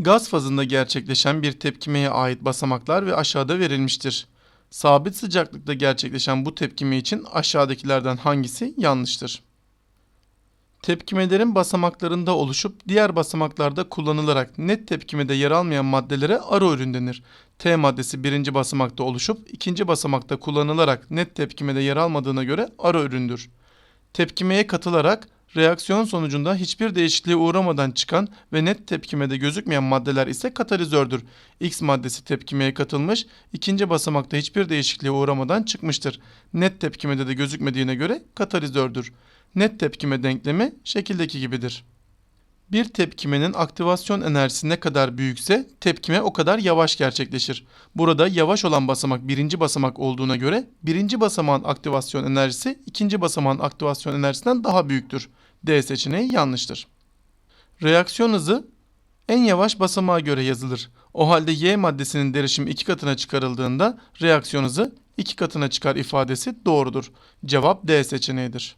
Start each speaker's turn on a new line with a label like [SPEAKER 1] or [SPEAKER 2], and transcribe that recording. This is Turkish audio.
[SPEAKER 1] Gaz fazında gerçekleşen bir tepkimeye ait basamaklar ve aşağıda verilmiştir. Sabit sıcaklıkta gerçekleşen bu tepkime için aşağıdakilerden hangisi yanlıştır? Tepkimelerin basamaklarında oluşup diğer basamaklarda kullanılarak net tepkimede yer almayan maddelere aro ürün denir. T maddesi birinci basamakta oluşup ikinci basamakta kullanılarak net tepkimede yer almadığına göre aro üründür. Tepkimeye katılarak reaksiyon sonucunda hiçbir değişikliğe uğramadan çıkan ve net tepkimede gözükmeyen maddeler ise katalizördür. X maddesi tepkimeye katılmış, ikinci basamakta hiçbir değişikliğe uğramadan çıkmıştır. Net tepkimede de gözükmediğine göre katalizördür. Net tepkime denklemi şekildeki gibidir. Bir tepkimenin aktivasyon enerjisi ne kadar büyükse tepkime o kadar yavaş gerçekleşir. Burada yavaş olan basamak birinci basamak olduğuna göre birinci basamağın aktivasyon enerjisi ikinci basamağın aktivasyon enerjisinden daha büyüktür. D seçeneği yanlıştır. Reaksiyon hızı en yavaş basamağa göre yazılır. O halde Y maddesinin derişimi iki katına çıkarıldığında reaksiyon hızı iki katına çıkar ifadesi doğrudur. Cevap D seçeneğidir.